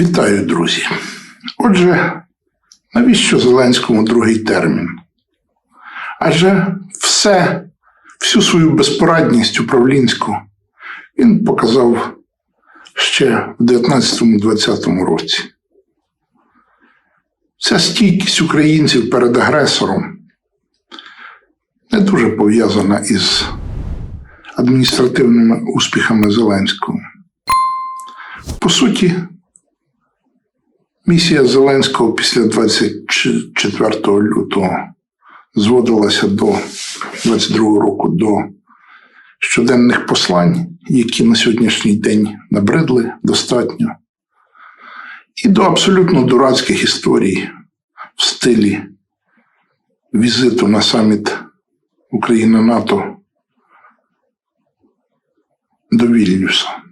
Вітаю, друзі. Отже, навіщо Зеленському другий термін? Адже все, всю свою безпорадність управлінську він показав ще в 19-20 році. Ця стійкість українців перед агресором не дуже пов'язана із адміністративними успіхами Зеленського. По суті, місія Зеленського після 24 лютого зводилася до 22 року до щоденних послань, які на сьогоднішній день набридли достатньо, і до абсолютно дурацьких історій в стилі візиту на саміт Україна-НАТО до Вільнюса.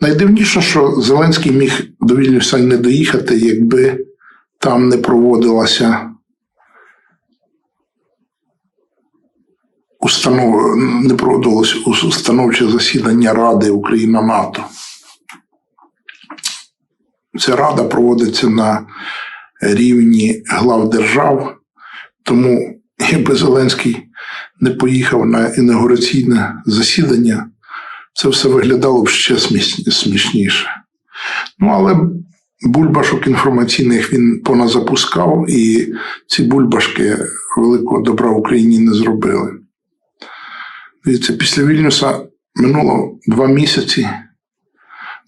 Найдивніше, що Зеленський міг до Вільнюса не доїхати, якби там не проводилася установ... не проводилось установче засідання Ради Україна НАТО. Ця рада проводиться на рівні глав держав, тому якби Зеленський не поїхав на інаугураційне засідання, це все виглядало б ще смішніше. Ну, але бульбашок інформаційних він поназапускав, і ці бульбашки великого добра Україні не зробили. Дивіться, після Вільнюса минуло два місяці.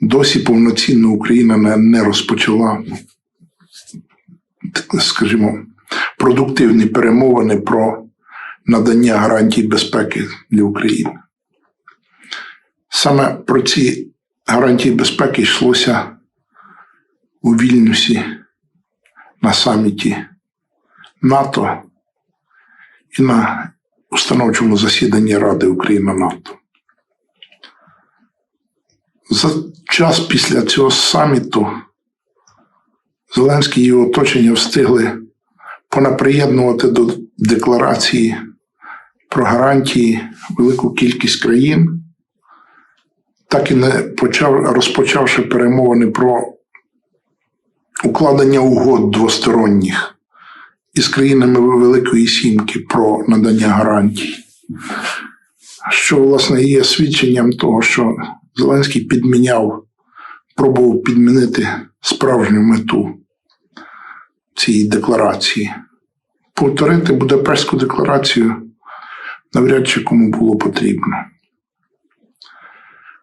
Досі повноцінно Україна не, розпочала, скажімо, продуктивні перемовини про надання гарантій безпеки для України. Саме про ці гарантії безпеки йшлося у Вільнюсі на саміті НАТО і на установчому засіданні Ради Україна НАТО. За час після цього саміту Зеленський і його оточення встигли понаприєднувати до декларації про гарантії велику кількість країн, так і не почав, розпочавши перемовини про укладення угод двосторонніх із країнами Великої Сімки про надання гарантій, що, власне, є свідченням того, що Зеленський підміняв, пробував підмінити справжню мету цієї декларації. Повторити Будапештську декларацію навряд чи кому було потрібно.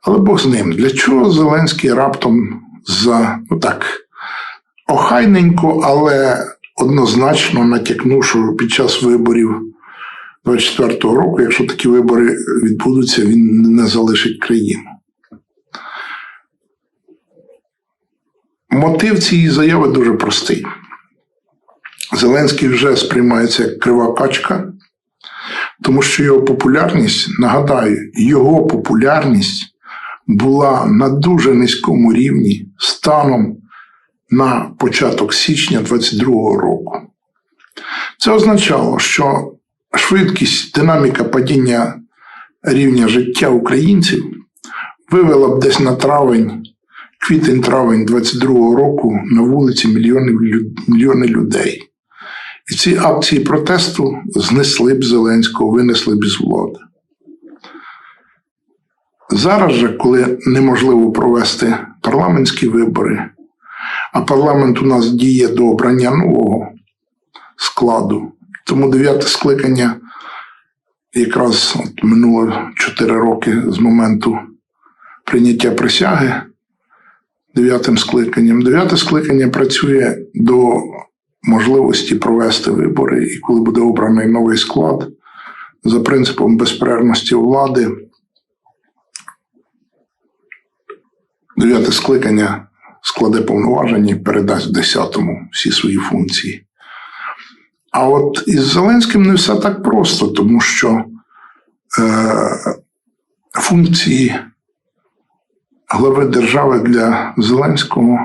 Але Бог з ним. Для чого Зеленський раптом за ну так, охайненько, але однозначно натякнув, що під час виборів 24-го року, якщо такі вибори відбудуться, він не залишить країну. Мотив цієї заяви дуже простий. Зеленський вже сприймається як крива качка, тому що його популярність, нагадаю, його популярність була на дуже низькому рівні станом на початок січня 22-го року. Це означало, що швидкість, динаміка падіння рівня життя українців вивела б десь на травень, квітень-травень 22-го року на вулиці мільйони, мільйони людей. І ці акції протесту знесли б Зеленського, винесли б з влади. Зараз же, коли неможливо провести парламентські вибори, а парламент у нас діє до обрання нового складу, тому дев'яте скликання якраз от минуло 4 роки з моменту прийняття присяги дев'ятим скликанням. Дев'яте скликання працює до можливості провести вибори, і коли буде обраний новий склад за принципом безперервності влади. Дев'яте скликання складе повноваження і передасть десятому всі свої функції. А от із Зеленським не все так просто, тому що е, функції глави держави для Зеленського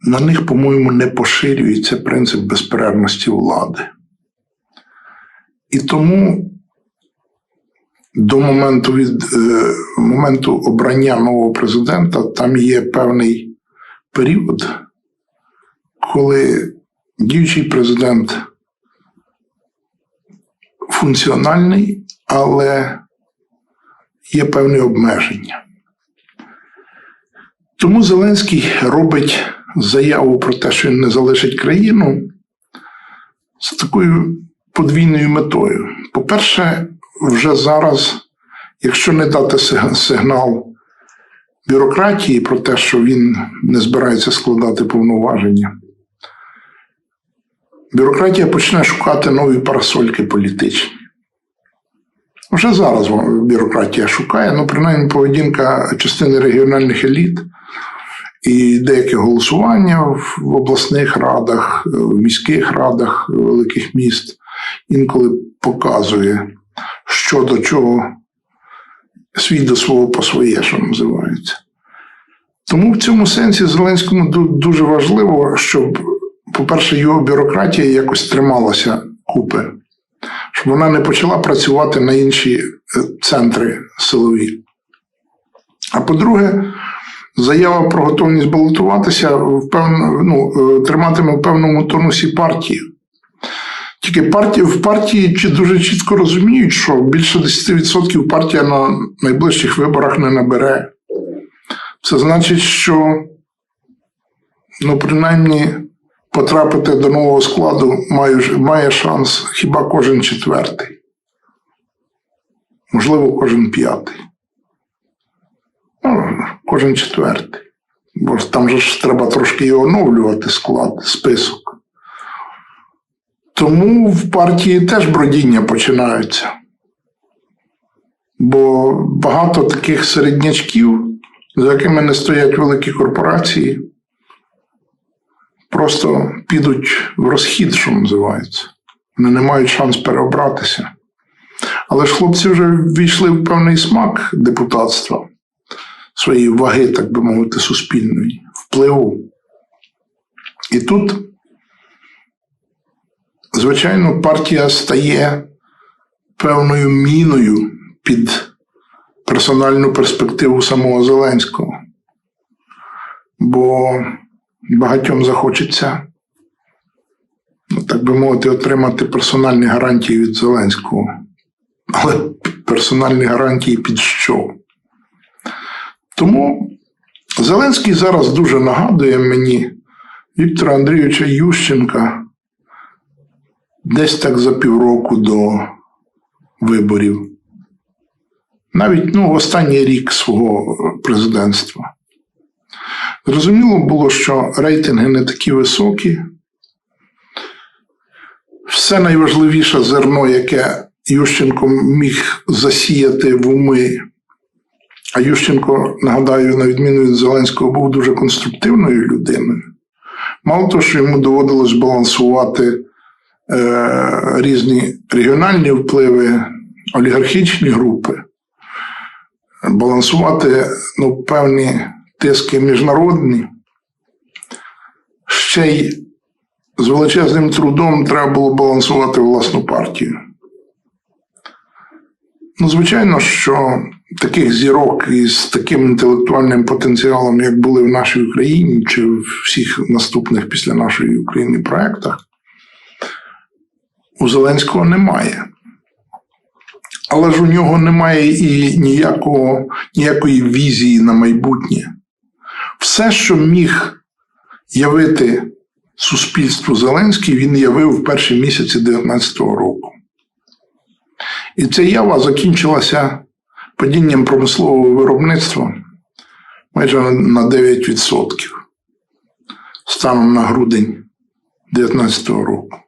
на них, по-моєму, не поширюється принцип безперервності влади. І тому до моменту від е, моменту обрання нового президента там є певний період, коли діючий президент функціональний, але є певні обмеження. Тому Зеленський робить заяву про те, що він не залишить країну з такою подвійною метою. По-перше, вже зараз, якщо не дати сигнал бюрократії про те, що він не збирається складати повноваження, бюрократія почне шукати нові парасольки політичні. Вже зараз бюрократія шукає, ну, принаймні, поведінка частини регіональних еліт і деяке голосування в обласних радах, в міських радах великих міст інколи показує, що до чого свій до свого по своє, що називається. Тому в цьому сенсі Зеленському дуже важливо, щоб, по-перше, його бюрократія якось трималася купи, щоб вона не почала працювати на інші е, центри силові. А по-друге, заява про готовність балотуватися в певно, ну, е, триматиме в певному тонусі партії. Тільки партії в партії чи дуже чітко розуміють, що більше 10% партія на найближчих виборах не набере. Це значить, що ну, принаймні потрапити до нового складу має, має шанс хіба кожен четвертий, можливо, кожен п'ятий. Ну, кожен четвертий. Бо там же ж треба трошки і оновлювати склад, список. Тому в партії теж бродіння починаються. Бо багато таких середнячків, за якими не стоять великі корпорації, просто підуть в розхід, що називається. Вони не мають шанс переобратися. Але ж хлопці вже ввійшли в певний смак депутатства, своєї ваги, так би мовити, суспільної, впливу. І тут звичайно, партія стає певною міною під персональну перспективу самого Зеленського. Бо багатьом захочеться, ну, так би мовити, отримати персональні гарантії від Зеленського. Але персональні гарантії під що? Тому Зеленський зараз дуже нагадує мені Віктора Андрійовича Ющенка десь так за півроку до виборів. Навіть ну, останній рік свого президентства. Зрозуміло було, що рейтинги не такі високі. Все найважливіше зерно, яке Ющенко міг засіяти в уми. А Ющенко, нагадаю, на відміну від Зеленського, був дуже конструктивною людиною. Мало того, що йому доводилось балансувати різні регіональні впливи, олігархічні групи, балансувати ну, певні тиски міжнародні. Ще й з величезним трудом треба було балансувати власну партію. Ну, звичайно, що таких зірок із таким інтелектуальним потенціалом, як були в нашій Україні, чи в всіх наступних після нашої України проєктах, у Зеленського немає. Але ж у нього немає і ніякого, ніякої візії на майбутнє. Все, що міг явити суспільству Зеленський, він явив в перші місяці 2019 року. І ця ява закінчилася падінням промислового виробництва майже на 9% станом на грудень 2019 року.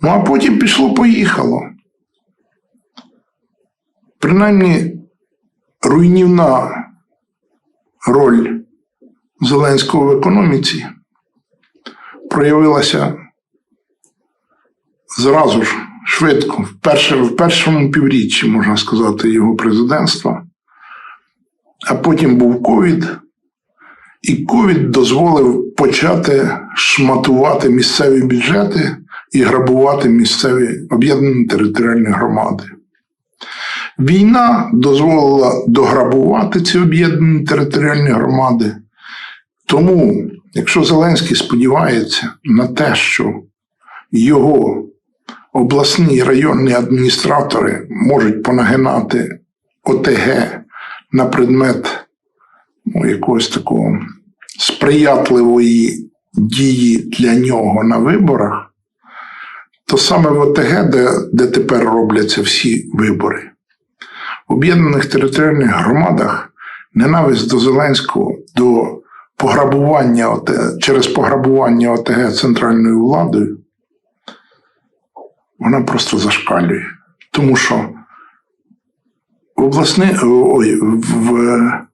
Ну а потім пішло-поїхало. Принаймні, руйнівна роль Зеленського в економіці проявилася зразу ж швидко, в, перше, в першому півріччі, можна сказати, його президентства. А потім був ковід, і ковід дозволив почати шматувати місцеві бюджети і грабувати місцеві об'єднані територіальні громади. Війна дозволила дограбувати ці об'єднані територіальні громади. Тому, якщо Зеленський сподівається на те, що його обласні і районні адміністратори можуть понагинати ОТГ на предмет ну, якогось такого сприятливої дії для нього на виборах, то саме в ОТГ, де, де тепер робляться всі вибори, в об'єднаних територіальних громадах ненависть до Зеленського, до пограбування ОТГ, через пограбування ОТГ центральною владою, вона просто зашкалює. Тому що в обласни, ой, в е,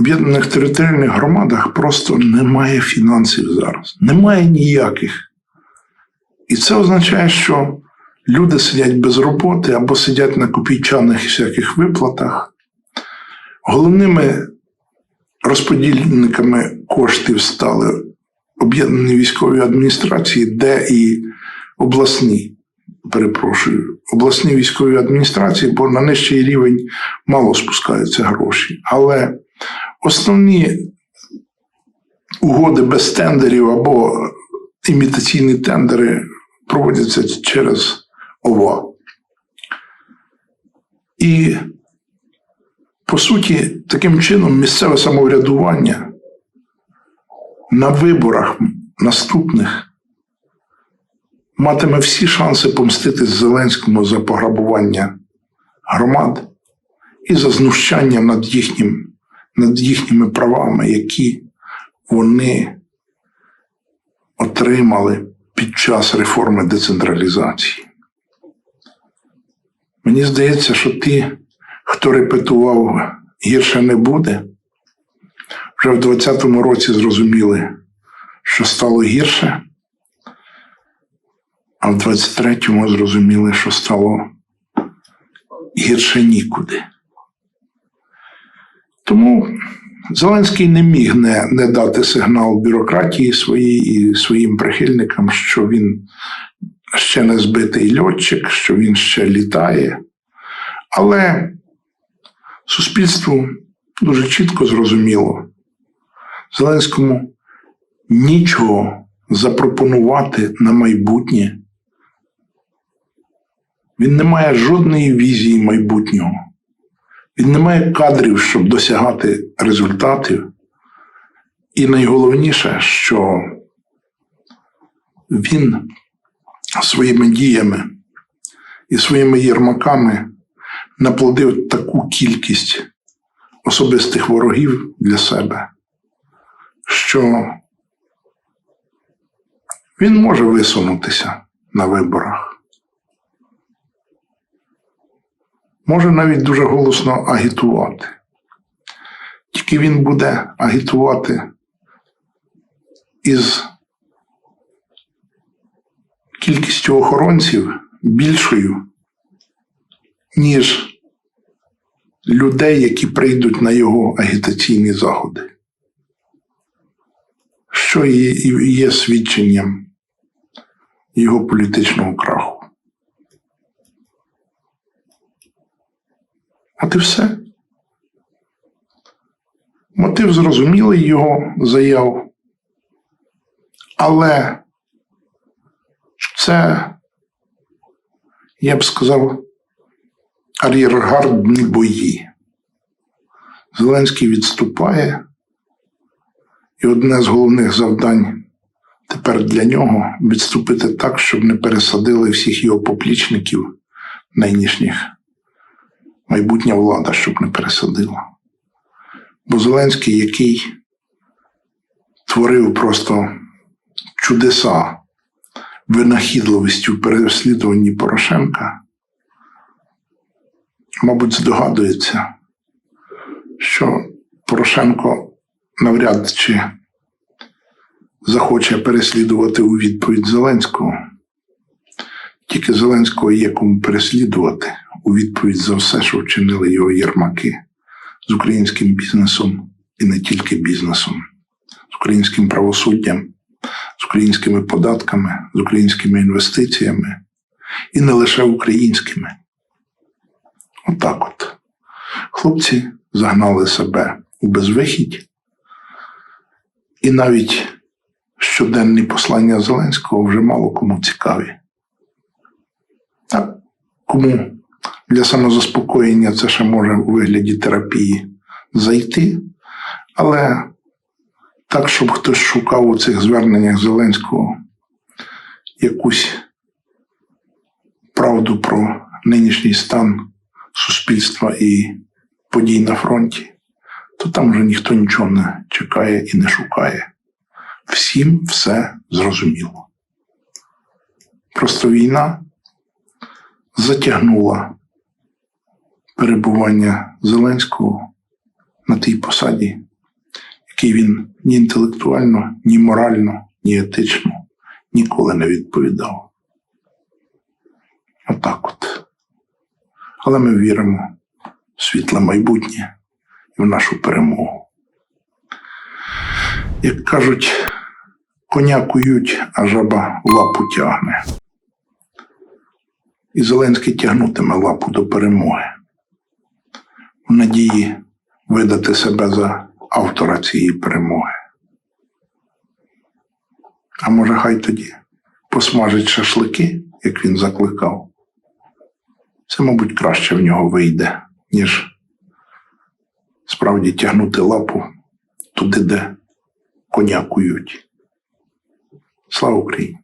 об'єднаних територіальних громадах просто немає фінансів зараз. Немає ніяких. І це означає, що люди сидять без роботи або сидять на копійчаних всяких виплатах. Головними розподільниками коштів стали об'єднані військові адміністрації, де і обласні, перепрошую, обласні військові адміністрації, бо на нижчий рівень мало спускаються гроші. Але основні угоди без тендерів або імітаційні тендери проводяться через ОВА. І, по суті, таким чином місцеве самоврядування на виборах наступних матиме всі шанси помститись Зеленському за пограбування громад і за знущання над, їхнім, над їхніми правами, які вони отримали під час реформи децентралізації. Мені здається, що ті, хто репетував гірше не буде, вже в 2020 році зрозуміли, що стало гірше, а в 23-му зрозуміли, що стало гірше нікуди. Тому Зеленський не міг не, не дати сигнал бюрократії своїй і своїм прихильникам, що він ще не збитий льотчик, що він ще літає. Але суспільству дуже чітко зрозуміло, Зеленському нічого запропонувати на майбутнє. Він не має жодної візії майбутнього. Він не має кадрів, щоб досягати результатів. І найголовніше, що він своїми діями і своїми єрмаками наплодив таку кількість особистих ворогів для себе, що він може висунутися на виборах. Може навіть дуже голосно агітувати. Тільки він буде агітувати із кількістю охоронців більшою, ніж людей, які прийдуть на його агітаційні заходи, що є свідченням його політичного краху. От і все. Мотив зрозумілий його заяв. Але це, я б сказав, ар'єргардні бої. Зеленський відступає, і одне з головних завдань тепер для нього відступити так, щоб не пересадили всіх його поплічників нинішніх майбутня влада, щоб не пересадила. Бо Зеленський, який творив просто чудеса винахідливістю в переслідуванні Порошенка, мабуть, здогадується, що Порошенко навряд чи захоче переслідувати у відповідь Зеленського. Тільки Зеленського є кому переслідувати у відповідь за все, що вчинили його єрмаки. З українським бізнесом і не тільки бізнесом, з українським правосуддям, з українськими податками, з українськими інвестиціями, і не лише українськими, Отак от. Хлопці загнали себе у безвихідь, і навіть щоденні послання Зеленського вже мало кому цікаві. А кому для самозаспокоєння це ще може у вигляді терапії зайти, але так, щоб хтось шукав у цих зверненнях Зеленського якусь правду про нинішній стан суспільства і подій на фронті, то там вже ніхто нічого не чекає і не шукає. Всім все зрозуміло. Просто війна затягнула перебування Зеленського на тій посаді, який він ні інтелектуально, ні морально, ні етично ніколи не відповідав. Отак от. Але ми віримо в світле майбутнє і в нашу перемогу. Як кажуть, коня кують, а жаба лапу тягне. І Зеленський тягнутиме лапу до перемоги в надії видати себе за автора цієї перемоги. А може, хай тоді посмажить шашлики, як він закликав. Це, мабуть, краще в нього вийде, ніж справді тягнути лапу туди, де коня кують. Слава Україні!